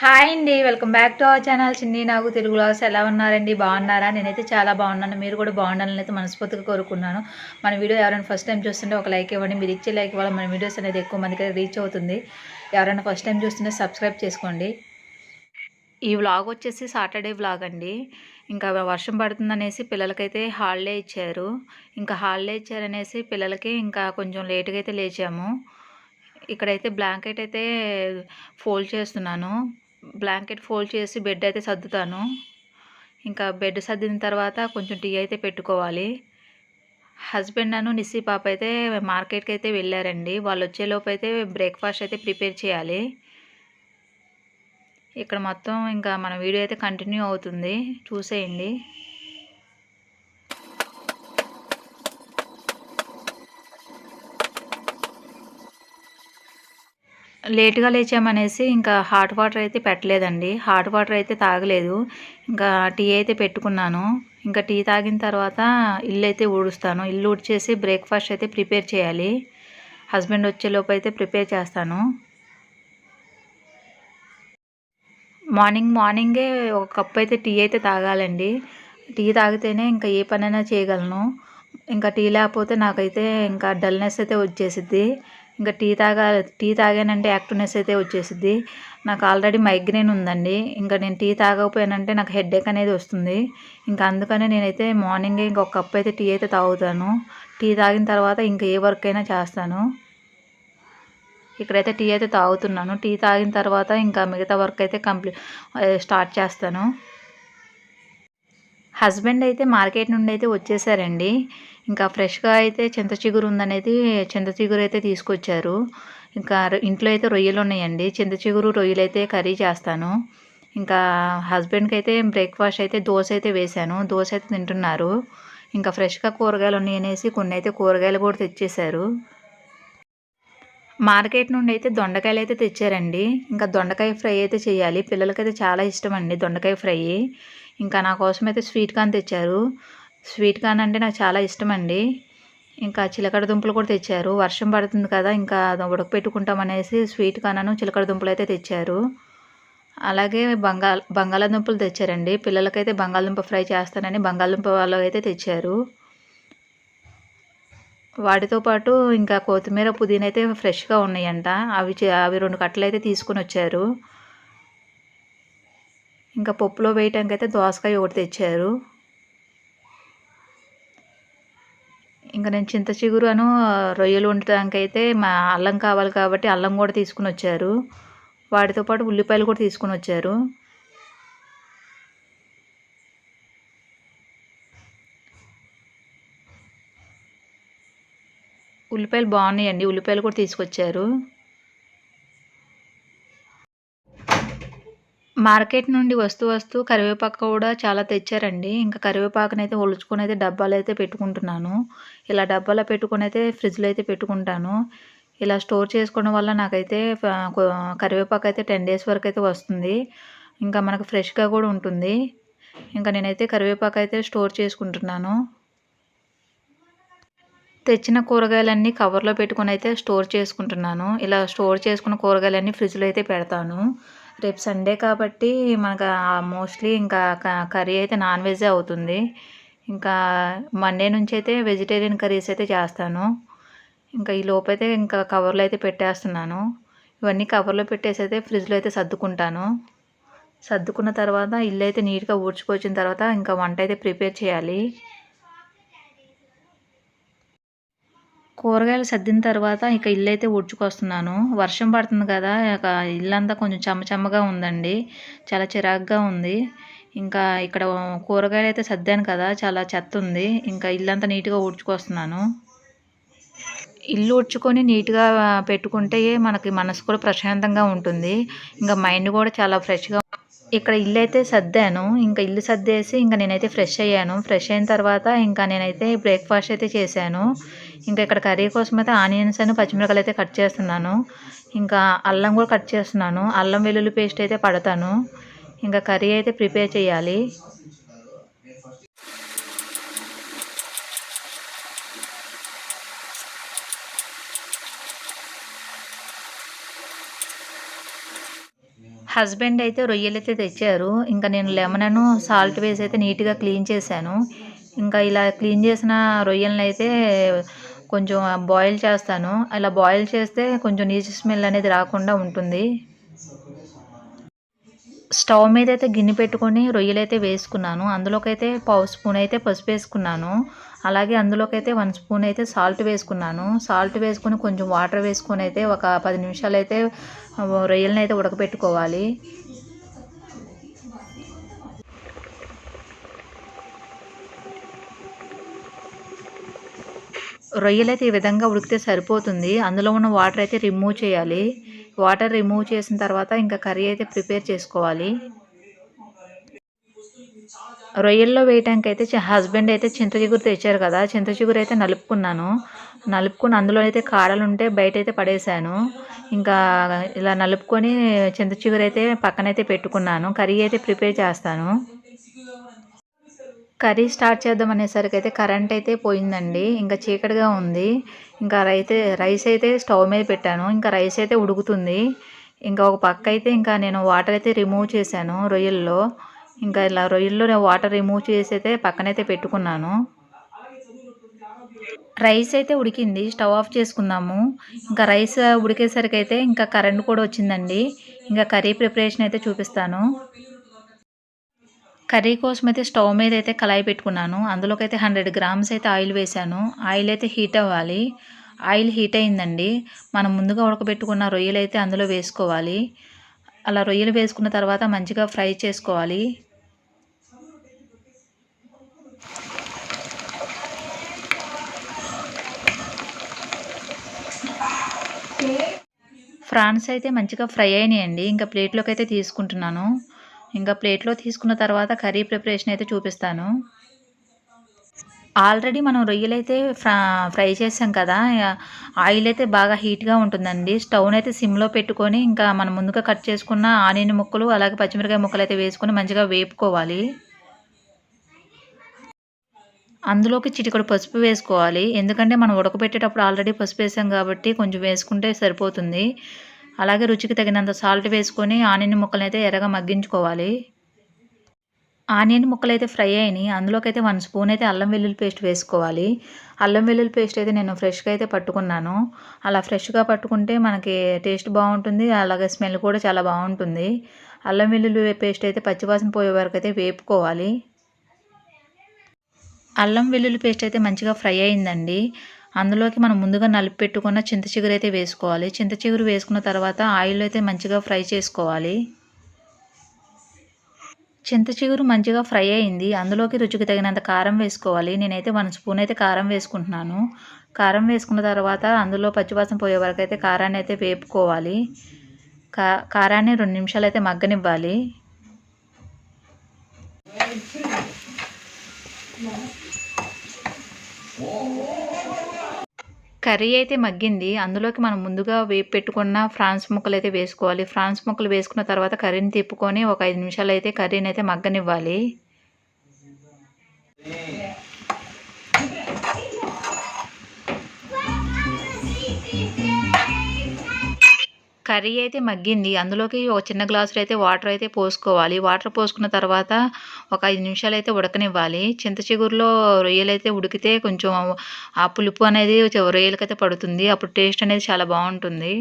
Hi అండి welcome back to our channel Chinni నాకు Telugu loss ఎలా ఉన్నారండి? బాగున్నారా? నేనైతే చాలా బాగున్నాను. మీరు కూడా బాగుండాలని అయితే మనస్ఫూర్తిగా కోరుకున్నాను. మన వీడియో ఎవరైనా ఫస్ట్ టైం చూస్తుంటే ఒక లైక్ ఇవ్వండి. మీరు ఇచ్చే లైక్ వల్ల మన వీడియోస్ అనేది ఎక్కువ మందికి రీచ్ అవుతుంది. ఎవరైనా ఫస్ట్ టైం చూస్తుంటే సబ్స్క్రైబ్ చేసుకోండి. ఈ వ్లాగ్ వచ్చేసి సాటర్డే వ్లాగ్ అండి. ఇంకా వర్షం పడుతుందనేసి పిల్లలకైతే హాలిడే ఇచ్చారు. ఇంకా హాలిడే ఇచ్చారనేసి పిల్లలకి ఇంకా కొంచెం లేట్గా అయితే లేచాము. ఇక్కడైతే బ్లాంకెట్ అయితే ఫోల్డ్ చేస్తున్నాను. బ్లాంకెట్ ఫోల్డ్ చేసి బెడ్ అయితే సర్దుతాను. ఇంకా బెడ్ సర్దిన తర్వాత కొంచెం టీ అయితే పెట్టుకోవాలి. హస్బెండ్ అను నిస్సి పాప అయితే మార్కెట్కి అయితే వెళ్ళారండి. వాళ్ళు వచ్చేలోపు అయితే బ్రేక్ఫాస్ట్ అయితే ప్రిపేర్ చేయాలి. ఇక్కడ మొత్తం ఇంకా మన వీడియో అయితే కంటిన్యూ అవుతుంది. చూసేయండి. లేటుగా లేచామనేసి ఇంకా హాట్ వాటర్ అయితే పెట్టలేదండి. హాట్ వాటర్ అయితే తాగలేదు. ఇంకా టీ అయితే పెట్టుకున్నాను. ఇంకా టీ తాగిన తర్వాత ఇల్లు అయితే ఊడుస్తాను. ఇల్లు ఊడ్చేసి బ్రేక్ఫాస్ట్ అయితే ప్రిపేర్ చేయాలి. హస్బెండ్ వచ్చేలోపు అయితే ప్రిపేర్ చేస్తాను. మార్నింగ్ మార్నింగే ఒక కప్ అయితే టీ అయితే తాగాలండి. టీ తాగితేనే ఇంకా ఏ పనైనా చేయగలను. ఇంకా టీ లేకపోతే నాకైతే ఇంకా డల్నెస్ అయితే వచ్చేసిద్ది. ఇంకా టీ తాగా టీ తాగానంటే యాక్టివ్నెస్ అయితే వచ్చేసిద్ది. నాకు ఆల్రెడీ మైగ్రేన్ ఉందండి. ఇంకా నేను టీ తాగకపోయానంటే నాకు హెడేక్ అనేది వస్తుంది. ఇంకా అందుకనే నేనైతే మార్నింగే ఇంకొక కప్ అయితే టీ అయితే తాగుతాను. టీ తాగిన తర్వాత ఇంకా ఏ వర్క్ అయినా చేస్తాను. ఇక్కడైతే టీ అయితే తాగుతున్నాను. టీ తాగిన తర్వాత ఇంకా మిగతా వర్క్ అయితే కంప్లీట్ స్టార్ట్ చేస్తాను. హస్బెండ్ అయితే మార్కెట్ నుండి అయితే వచ్చేసారండి. ఇంకా ఫ్రెష్గా అయితే చింత చిగురు ఉందనేది చింత చిగురు అయితే తీసుకొచ్చారు. ఇంకా ఇంట్లో అయితే రొయ్యలు ఉన్నాయండి. చింత చిగురు రొయ్యలు అయితే కర్రీ చేస్తాను. ఇంకా హస్బెండ్కి అయితే బ్రేక్ఫాస్ట్ అయితే దోశ అయితే వేశాను. దోశ అయితే తింటున్నారు. ఇంకా ఫ్రెష్గా కూరగాయలు ఉన్నాయి అనేసి కొన్ని అయితే కూరగాయలు కూడా తెచ్చేశారు. మార్కెట్ నుండి అయితే దొండకాయలు అయితే తెచ్చారండి. ఇంకా దొండకాయ ఫ్రై అయితే చేయాలి. పిల్లలకైతే చాలా ఇష్టం అండి దొండకాయ ఫ్రై. ఇంకా నా కోసం అయితే స్వీట్ కార్న్ తెచ్చారు. స్వీట్ కార్న్ అంటే నాకు చాలా ఇష్టం అండి ఇంకా చిలకడ దుంపలు కూడా తెచ్చారు. వర్షం పడుతుంది కదా ఇంకా ఉడకపెట్టుకుంటాం అనేసి స్వీట్ కానను చిలకడ దుంపలు అయితే తెచ్చారు. అలాగే బంగాళ బంగాళాదుంపలు తెచ్చారండి. పిల్లలకైతే బంగాళదుంప ఫ్రై చేస్తానని బంగాళదుంప వాళ్ళు అయితే తెచ్చారు. వాటితో పాటు ఇంకా కొత్తిమీర పుదీనా అయితే ఫ్రెష్గా ఉన్నాయంట. అవి అవి రెండు కట్టలు అయితే తీసుకుని వచ్చారు ఇంకా పప్పులో వేయటానికి అయితే దోసకాయ ఒకటి తెచ్చారు. ఇంకా నేను చింత చిగురు అను రొయ్యలు ఉండటానికి అయితే మా అల్లం కావాలి కాబట్టి అల్లం కూడా తీసుకుని వచ్చారు. వాటితో పాటు ఉల్లిపాయలు కూడా తీసుకుని వచ్చారు. ఉల్లిపాయలు బాగున్నాయండి. ఉల్లిపాయలు కూడా తీసుకొచ్చారు. మార్కెట్ నుండి వస్తూ వస్తూ కరివేపాకు కూడా చాలా తెచ్చారండి. ఇంకా కరివేపాకుని అయితే ఒలుచుకొని అయితే డబ్బాలు అయితే పెట్టుకుంటున్నాను. ఇలా డబ్బాలో పెట్టుకొని అయితే ఫ్రిడ్జ్లో అయితే పెట్టుకుంటాను. ఇలా స్టోర్ చేసుకోవడం వల్ల నాకైతే కరివేపాకు అయితే టెన్ డేస్ వరకు అయితే వస్తుంది. ఇంకా మనకు ఫ్రెష్గా కూడా ఉంటుంది. ఇంకా నేనైతే కరివేపాకు అయితే స్టోర్ చేసుకుంటున్నాను. తెచ్చిన కూరగాయలన్నీ కవర్లో పెట్టుకొని అయితే స్టోర్ చేసుకుంటున్నాను. ఇలా స్టోర్ చేసుకున్న కూరగాయలన్నీ ఫ్రిడ్జ్లో అయితే పెడతాను. రేపు సండే కాబట్టి మనకు మోస్ట్లీ ఇంకా కర్రీ అయితే నాన్ వెజే అవుతుంది. ఇంకా మండే నుంచి అయితే వెజిటేరియన్ కర్రీస్ అయితే చేస్తాను. ఇంకా ఈ లోపైతే ఇంకా కవర్లో అయితే పెట్టేస్తున్నాను. ఇవన్నీ కవర్లో పెట్టేసి అయితే ఫ్రిడ్జ్లో అయితే సర్దుకుంటాను. సర్దుకున్న తర్వాత ఇల్లు అయితే నీట్గా ఊడ్చుకొచ్చిన తర్వాత ఇంకా వంట అయితే ప్రిపేర్ చేయాలి. కూరగాయలు సర్దిన తర్వాత ఇక ఇల్లు అయితే ఉడ్చుకొస్తున్నాను వర్షం పడుతుంది కదా ఇక ఇల్లంతా కొంచెం చెమ్మచెమ్మగా ఉందండి. చాలా చిరాగ్గా ఉంది. ఇంకా ఇక్కడ కూరగాయలు అయితే సర్దాను కదా చాలా చెత్త ఉంది. ఇంకా ఇల్లంతా నీట్గా ఊడ్చుకొస్తున్నాను. ఇల్లు ఉడ్చుకొని నీట్గా పెట్టుకుంటే మనకి మనసు కూడా ప్రశాంతంగా ఉంటుంది. ఇంకా మైండ్ కూడా చాలా ఫ్రెష్గా ఇక్కడ ఇల్లు అయితే సర్దాను. ఇంకా ఇల్లు సర్దేసి ఇంకా నేనైతే ఫ్రెష్ అయ్యాను. ఫ్రెష్ అయిన తర్వాత ఇంకా నేనైతే బ్రేక్ఫాస్ట్ అయితే చేశాను. ఇంకా ఇక్కడ కర్రీ కోసం అయితే ఆనియన్స్ అని పచ్చిమిరకాయలు అయితే కట్ చేస్తున్నాను. ఇంకా అల్లం కూడా కట్ చేస్తున్నాను. అల్లం వెల్లుల్లి పేస్ట్ అయితే పడతాను. ఇంకా కర్రీ అయితే ప్రిపేర్ చేయాలి. హస్బెండ్ అయితే రొయ్యలు అయితే తెచ్చారు. ఇంకా నేను లెమనను సాల్ట్ వేసి అయితే నీట్గా క్లీన్ చేశాను. ఇంకా ఇలా క్లీన్ చేసిన రొయ్యలను అయితే కొంచెం బాయిల్ చేస్తాను. అలా బాయిల్ చేస్తే కొంచెం నీచు స్మెల్ అనేది రాకుండా ఉంటుంది. స్టవ్ మీద అయితే గిన్నె పెట్టుకొని రొయ్యలైతే వేసుకున్నాను. అందులోకైతే పావు స్పూన్ అయితే పసుపు వేసుకున్నాను. అలాగే అందులోకైతే వన్ స్పూన్ అయితే సాల్ట్ వేసుకున్నాను. సాల్ట్ వేసుకొని కొంచెం వాటర్ వేసుకొని అయితే ఒక పది నిమిషాలు అయితే రొయ్యలని అయితే ఉడకబెట్టుకోవాలి. రొయ్యలైతే ఈ విధంగా ఉడికితే సరిపోతుంది. అందులో ఉన్న వాటర్ అయితే రిమూవ్ చేయాలి. వాటర్ రిమూవ్ చేసిన తర్వాత ఇంకా కర్రీ అయితే ప్రిపేర్ చేసుకోవాలి. రొయ్యల్లో వేయటానికి అయితే హస్బెండ్ అయితే చింత చిగురు తెచ్చారు కదా చింత చిగురు అయితే నలుపుకున్నాను. నలుపుకొని అందులో అయితే కాడలు ఉంటే బయట అయితే పడేశాను. ఇంకా ఇలా నలుపుకొని చింత చిగురు అయితే పక్కనైతే పెట్టుకున్నాను. కర్రీ అయితే ప్రిపేర్ చేస్తాను. కర్రీ స్టార్ట్ చేద్దాం అనేసరికి అయితే కరెంట్ అయితే పోయిందండి. ఇంకా చీకటిగా ఉంది. ఇంకా రైతే రైస్ అయితే స్టవ్ మీద పెట్టాను. ఇంకా రైస్ అయితే ఉడుకుతుంది. ఇంకా ఒక పక్క అయితే ఇంకా నేను వాటర్ అయితే రిమూవ్ చేశాను రొయ్యల్లో. ఇంకా ఇలా రొయ్యల్లో నేను వాటర్ రిమూవ్ చేసి అయితే పక్కనైతే పెట్టుకున్నాను. రైస్ అయితే ఉడికింది. స్టవ్ ఆఫ్ చేసుకుందాము. ఇంకా రైస్ ఉడికేసరికి అయితే ఇంకా కరెంట్ కూడా వచ్చిందండి. ఇంకా కర్రీ ప్రిపరేషన్ అయితే చూపిస్తాను. కర్రీ కోసం అయితే స్టవ్ మీద అయితే కళాయి పెట్టుకున్నాను. అందులోకి అయితే హండ్రెడ్ గ్రామ్స్ అయితే ఆయిల్ వేసాను ఆయిల్ అయితే హీట్ అవ్వాలి. ఆయిల్ హీట్ అయిందండి. మనం ముందుగా ఉడకబెట్టుకున్న రొయ్యలు అయితే అందులో వేసుకోవాలి. అలా రొయ్యలు వేసుకున్న తర్వాత మంచిగా ఫ్రై చేసుకోవాలి. ఫ్రాన్స్ అయితే మంచిగా ఫ్రై అయినాయండి. ఇంకా ప్లేట్లోకి అయితే తీసుకుంటున్నాను. ఇంకా ప్లేట్లో తీసుకున్న తర్వాత కర్రీ ప్రిపరేషన్ అయితే చూపిస్తాను. ఆల్రెడీ మనం రొయ్యలు అయితే ఫ్రై చేసాం కదా ఆయిల్ అయితే బాగా హీట్గా ఉంటుందండి. స్టవ్ని అయితే సిమ్లో పెట్టుకొని ఇంకా మనం ముందుగా కట్ చేసుకున్న ఆనియన్ ముక్కలు అలాగే పచ్చిమిరకాయ ముక్కలు అయితే వేసుకొని మంచిగా వేపుకోవాలి. అందులోకి చిటికడు పసుపు వేసుకోవాలి. ఎందుకంటే మనం ఉడకబెట్టేటప్పుడు ఆల్రెడీ పసుపు వేసాం కాబట్టి కొంచెం వేసుకుంటే సరిపోతుంది. అలాగే రుచికి తగినంత సాల్ట్ వేసుకొని ఆనియన్ ముక్కలు అయితే ఎర్రగా మగ్గించుకోవాలి. ఆనియన్ ముక్కలు అయితే ఫ్రై అయినాయి. అందులోకి అయితే వన్ స్పూన్ అయితే అల్లం వెల్లుల్లి పేస్ట్ వేసుకోవాలి. అల్లం వెల్లుల్లి పేస్ట్ అయితే నేను ఫ్రెష్గా అయితే పట్టుకున్నాను. అలా ఫ్రెష్గా పట్టుకుంటే మనకి టేస్ట్ బాగుంటుంది. అలాగే స్మెల్ కూడా చాలా బాగుంటుంది. అల్లం వెల్లుల్లి పేస్ట్ అయితే పచ్చివాసన పోయే వరకు అయితే వేపుకోవాలి. అల్లం వెల్లుల్లి పేస్ట్ అయితే మంచిగా ఫ్రై అయిందండి. అందులోకి మనం ముందుగా నలిపి పెట్టుకున్న చింత చిగురు అయితే వేసుకోవాలి. చింత చిగురు వేసుకున్న తర్వాత ఆయిల్ అయితే మంచిగా ఫ్రై చేసుకోవాలి. చింత చిగురు మంచిగా ఫ్రై అయింది. అందులోకి రుచికి తగినంత కారం వేసుకోవాలి. నేనైతే వన్ స్పూన్ అయితే కారం వేసుకుంటున్నాను. కారం వేసుకున్న తర్వాత అందులో పచ్చివాసన పోయే వరకు అయితే కారాన్ని అయితే వేపుకోవాలి. కా కారాన్ని రెండు నిమిషాలు అయితే మగ్గనివ్వాలి. కర్రీ అయితే మగ్గింది. అందులోకి మనం ముందుగా వేపు పెట్టుకున్న ఫ్రాన్స్ ముక్కలు అయితే వేసుకోవాలి. ఫ్రాన్స్ ముక్కలు వేసుకున్న తర్వాత కర్రీని తిప్పుకొని ఒక ఐదు నిమిషాలు అయితే కర్రీని అయితే మగ్గనివ్వాలి. కర్రీ అయితే మగ్గింది. అందులోకి ఒక చిన్న గ్లాసులో అయితే వాటర్ అయితే పోసుకోవాలి. వాటర్ పోసుకున్న తర్వాత ఒక ఐదు నిమిషాలు అయితే ఉడకనివ్వాలి. చింత చిగురులో రొయ్యలు అయితే ఉడికితే కొంచెం ఆ పులుపు అనేది రొయ్యలకైతే పడుతుంది. అప్పుడు టేస్ట్ అనేది చాలా బాగుంటుంది.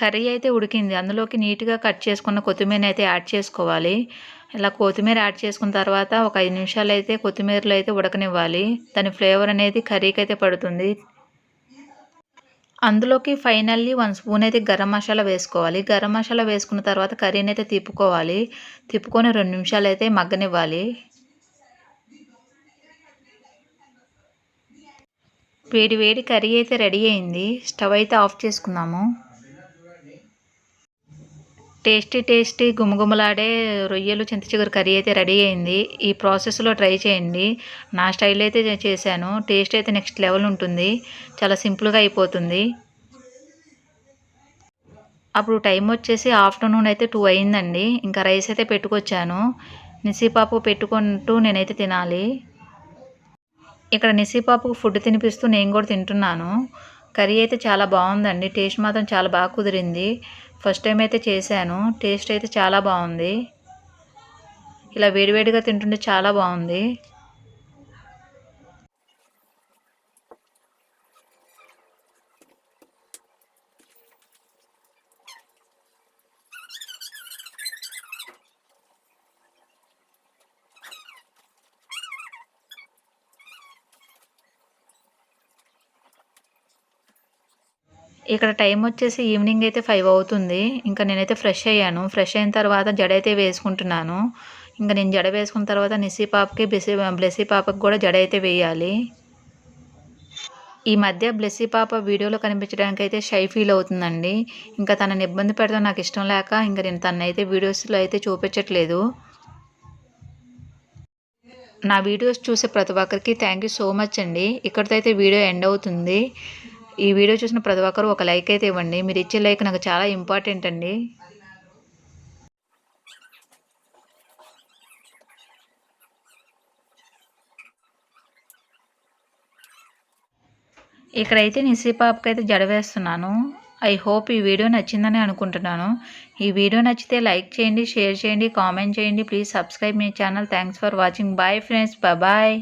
కర్రీ అయితే ఉడికింది. అందులోకి నీట్గా కట్ చేసుకున్న కొత్తిమీర అయితే యాడ్ చేసుకోవాలి. ఇలా కొత్తిమీర యాడ్ చేసుకున్న తర్వాత ఒక ఐదు నిమిషాలు అయితే కొత్తిమీరలో అయితే ఉడకనివ్వాలి. దాని ఫ్లేవర్ అనేది కర్రీకి అయితే పడుతుంది. అందులోకి ఫైనల్లీ వన్ స్పూన్ అయితే గరం మసాలా వేసుకోవాలి. గరం మసాలా వేసుకున్న తర్వాత కర్రీని అయితే తిప్పుకోవాలి. తిప్పుకొని రెండు నిమిషాలు అయితే మగ్గనివ్వాలి. వేడి వేడి కర్రీ అయితే రెడీ అయింది. స్టవ్ అయితే ఆఫ్ చేసుకున్నాము టేస్టీ టేస్టీ గుమగుమలాడే రొయ్యలు చింతచిగురు కర్రీ అయితే రెడీ అయింది. ఈ ప్రాసెస్లో ట్రై చేయండి. నా స్టైల్ అయితే చేశాను. టేస్ట్ అయితే నెక్స్ట్ లెవెల్ ఉంటుంది. చాలా సింపుల్గా అయిపోతుంది. అప్పుడు టైం వచ్చేసి ఆఫ్టర్నూన్ అయితే టూ అయిందండి. ఇంకా రైస్ అయితే పెట్టుకొచ్చాను. నిసిపాపు పెట్టుకుంటూ నేనైతే తినాలి. ఇక్కడ నిసిపాపుకు ఫుడ్ తినిపిస్తూ నేను కూడా తింటున్నాను. కర్రీ అయితే చాలా బాగుందండి. టేస్ట్ మాత్రం చాలా బాగా కుదిరింది. ఫస్ట్ టైం అయితే చేశాను. టేస్ట్ అయితే చాలా బాగుంది. ఇలా వేడివేడిగా తింటుంటే చాలా బాగుంది. ఇక్కడ టైం వచ్చేసి ఈవినింగ్ అయితే ఫైవ్ అవుతుంది. ఇంకా నేనైతే ఫ్రెష్ అయ్యాను. ఫ్రెష్ అయిన తర్వాత జడ అయితే వేసుకుంటున్నాను. ఇంకా నేను జడ వేసుకున్న తర్వాత నిస్సీ పాపకి బ్లెస్సీ బ్లెస్సీ పాపకి కూడా జడ అయితే వేయాలి. ఈ మధ్య బ్లెస్సీ పాప వీడియోలో కనిపించడానికి అయితే షై ఫీల్ అవుతుందండి. ఇంకా తనని ఇబ్బంది పెడతాం నాకు ఇష్టం లేక ఇంకా నేను తనైతే వీడియోస్లో అయితే చూపించట్లేదు. నా వీడియోస్ చూసే ప్రతి ఒక్కరికి థ్యాంక్ యూ సో మచ్ అండి. ఇక్కడితో అయితే వీడియో ఎండ్ అవుతుంది. ఈ వీడియో చూసిన ప్రతి ఒక్కరు ఒక లైక్ అయితే ఇవ్వండి. మీరు ఇచ్చే లైక్ నాకు చాలా ఇంపార్టెంట్ అండి. ఇక్కడైతే నిస్సీ పాపకి అయితే జడ వేస్తున్నాను. ఐ హోప్ ఈ వీడియో నచ్చిందని అనుకుంటున్నాను. ఈ వీడియో నచ్చితే లైక్ చేయండి షేర్ చేయండి కామెంట్ చేయండి. ప్లీజ్ సబ్స్క్రైబ్ మీ channel. Thanks for watching. Bye friends. Bye.